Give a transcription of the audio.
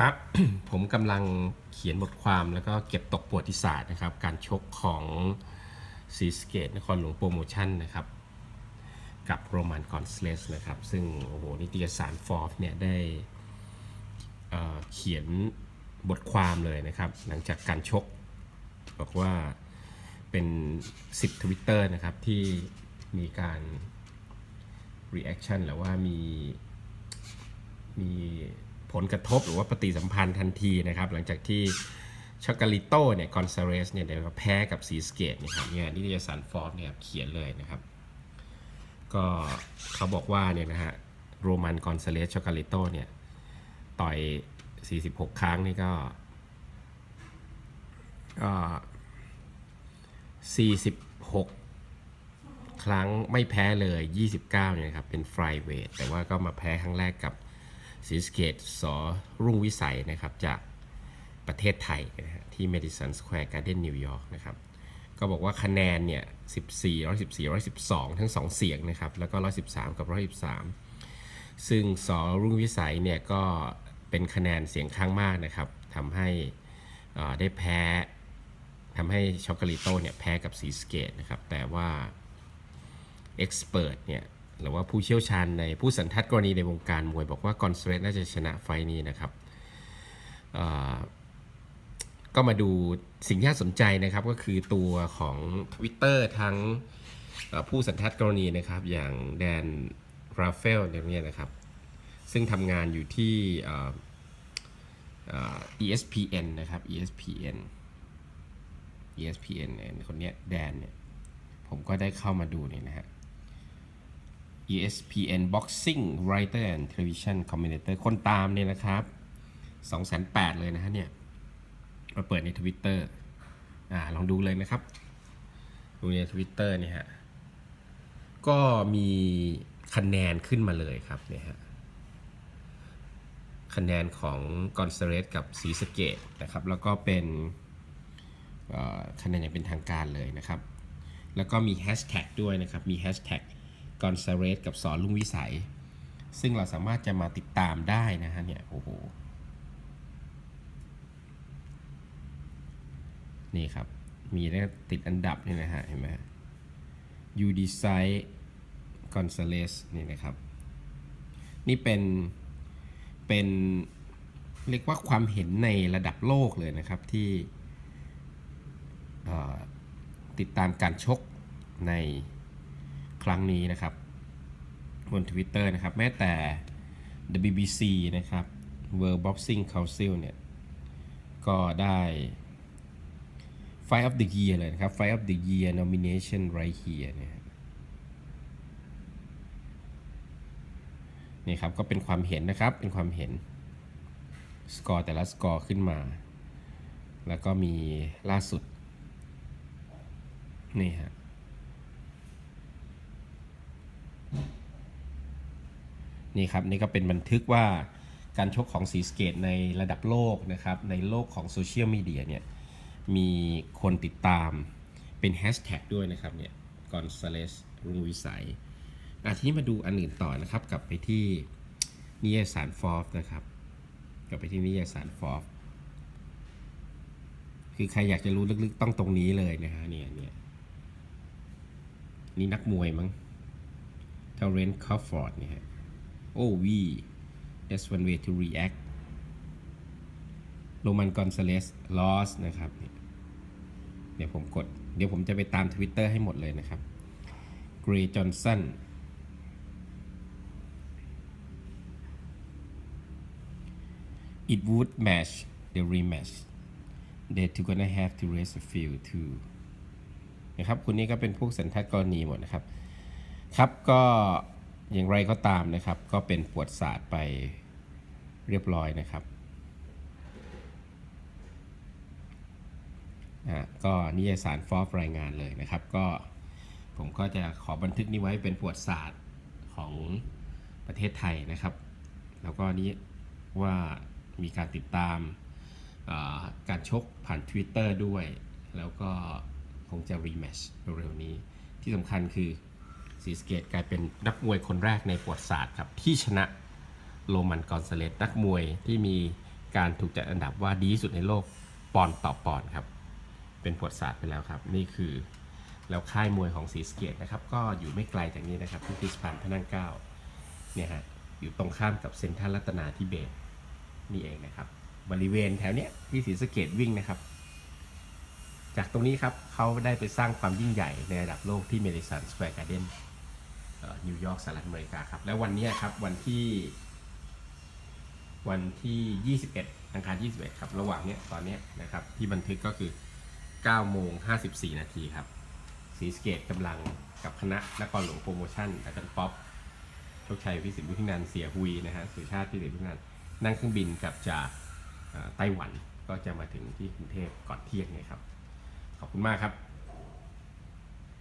ครับ ผมกำลังเขียนบทความแล้วก็เก็บตกประวัติศาสตร์นะครับ การชกของซีสเกตนครหลวงโปรโมชั่นนะครับ กับโรมันกอนสเลสนะครับ ซึ่งโอ้โหนิตยสารฟอร์เนี่ยได้เเขียนบทความเลยนะครับ หลังจากการชก บอกว่าเป็น10ทวิตเตอร์นะครับ ที่มีการ reaction หรือว่ามีมี ผลกระทบหรือว่าปฏิสัมพันธ์ทันทีนะครับ หลังจากที่ช็อกโกลิโต้เนี่ยกอนซเรสเนี่ยเดี๋ยวแพ้กับซีสเกตนะครับเนี่ยนิตยสารฟอร์ดเนี่ยเขียนเลยนะครับ ก็เขาบอกว่าเนี่ยนะฮะโรมันกอนซเลสช็อกโกลิโต้เนี่ยต่อย 46 ครั้งนี่ก็ก็46 ครั้งไม่แพ้เลย 29เนี่ยครับเป็นไฟเวทแต่ว่าก็มาแพ้ครั้งแรกกับ ซีสเกตสอรุ่งวิสัยนะครับจากประเทศไทยนะฮะที่ Madison Square Garden นิวยอร์กนะครับก็บอกว่าคะแนนเนี่ย 14 114 112 ทั้ง 2 เสียงนะครับ แล้วก็ 113 กับ 113 ซึ่งสอรุ่งวิสัยเนี่ยก็เป็นคะแนนเสียงข้างมากนะครับทำให้ได้แพ้ทำให้ช็อกโกลิโต้เนี่ยแพ้กับซีสเกตนะครับ แต่ว่าเอ็กซ์เพรสเนี่ย หรือว่าผู้เชี่ยวชาญในผู้สันทัดกรณีในวงการมวย บอกว่ากอนเซเรตน่าจะชนะไฟล์นี้นะครับก็มาดูสิ่งที่น่าสนใจนะครับก็คือตัวของ Twitter ทั้งผู้สันทัดกรณีนะครับ อย่างแดนราเฟลเนี่ยนะครับ ซึ่งทำงานอยู่ที่ ESPN นะครับ ESPN ESPN คนเนี้ยแดนเนี่ย ผมก็ได้เข้ามาดูเนี่ยนะฮะ ESPN Boxing Writer and Television Commentator คนตามเนี่ยนะครับ208,000เลยนะฮะเนี่ย มาเปิดใน Twitter อ่าลองดูเลยนะครับ ดูใน Twitter เนี่ยฮะ ก็มีคะแนนขึ้นมาเลยครับเนี่ยฮะ คะแนนของกอนเซเรสกับสีสเกตนะครับ แล้วก็เป็นคะแนนอย่างเป็นทางการเลยนะครับ แล้วก็มีแฮชแท็กด้วยนะครับ มีแฮชแท็ก อนซาเรสกับสอนลุงวิสัย ซึ่งเราสามารถจะมาติดตามได้นะฮะเนี่ย โอ้โห นี่ครับ มีแล้ติดอันดับนี่นะฮะ เห็นไหมยูดีไซกอนซาเลสนี่นะครับ นี่เป็น เป็นเรียกว่าความเห็นในระดับโลกเลยนะครับที่ติดตามการชกใน ครั้งนี้นะครับ บน Twitter นะครับ แม้แต่ WBC นะครับ World Boxing Council เนี่ย ก็ได้ Fight of the Year เลยนะครับ Fight of the Year nomination right here เนี่ยนี่ครับ ก็เป็นความเห็นนะครับ เป็นความเห็น สกอร์แต่ละสกอร์ขึ้นมา แล้วก็มีล่าสุด นี่ฮะ นี่ครับนี่ก็เป็นบันทึกว่าการชกของสีสเกตในระดับโลกนะครับในโลกของโซเชียลมีเดียเนี่ยมีคนติดตามเป็นแฮชแท็กด้วยนะครับเนี่ยกอนซาเลสรุ่งวิสัยอาทีนี้มาดูอันอื่นต่อนะครับกลับไปที่นิยาสารฟอร์ฟนะครับกลับไปที่นิยาสารฟอร์ฟคือใครอยากจะรู้ลึกๆต้องตรงนี้เลยนะฮะเนี่ยเนี่ยนี่นักมวยมั้งเทเรนคอฟฟอร์ดเนี่ยฮะ โอวี that's one way to react โรมันกอนซาเลส loss นะครับ เดี๋ยวผมกด เดี๋ยวผมจะไปตาม Twitter ให้หมดเลยนะครับเกรย์จอห์นสัน it would match the rematch they two gonna have to raise the field too นะครับคุณนี้ก็เป็นพวกสันทัดกรณีหมดนะครับ ครับก็ อย่างไรก็ตามนะครับ ก็เป็นปวดศาสตร์ไปเรียบร้อยนะครับอะก็นิยสารฟอฟรายงานเลยนะครับ ก็ผมก็จะขอบันทึกนี้ไว้เป็นปวดศาสตร์ของประเทศไทยนะครับ แล้วก็นี้ว่ามีการติดตามการชกผ่าน Twitter ด้วย แล้วก็คงจะรีแมชเร็วๆนี้ที่สำคัญคือ สีสเกตกลายเป็นนักมวยคนแรกในประวัติศาสตร์ครับที่ชนะโรมันกอนซาเลสนักมวยที่มีการถูกจัดอันดับว่าดีที่สุดในโลกปอนด์ต่อปอนด์ครับเป็นประวัติศาสตร์ไปแล้วครับ นี่คือแล้วค่ายมวยของศรีสเกตนะครับก็อยู่ไม่ไกลจากนี้นะครับที่พิพิธภัณฑ์พระนั่งเก้าเนี่ยฮะอยู่ตรงข้ามกับเซ็นทรัลรัตนาธิเบศรนี่เองนะครับ บริเวณแถวเนี้ยที่ศรีสเกตวิ่งนะครับ จากตรงนี้ครับเขาได้ไปสร้างความยิ่งใหญ่ในระดับโลกที่เมดิสันสแควร์การ์เดน นิวยอร์กสหรัฐอเมริกาครับ แล้ววันนี้ครับวันที่ วันที่ 21อังคาร 21 ครับ ระหว่างเนี้ยตอนเนี้ยนะครับที่บันทึกก็คือ9โมง54 นาทีครับสีสเกตกำลังกับคณะนครหลวงโปรโมชั่นอาจารย์ป๊อปโชคชัยพิสิทธิ์วุฒินันเสียหุยนะฮะสุชาติพิสิทธิ์วุฒินันนั่งเครื่องบินกลับจากไต้หวันก็จะมาถึงที่กรุงเทพก่อนเที่ยงเนี่ยครับ ขอบคุณมากครับ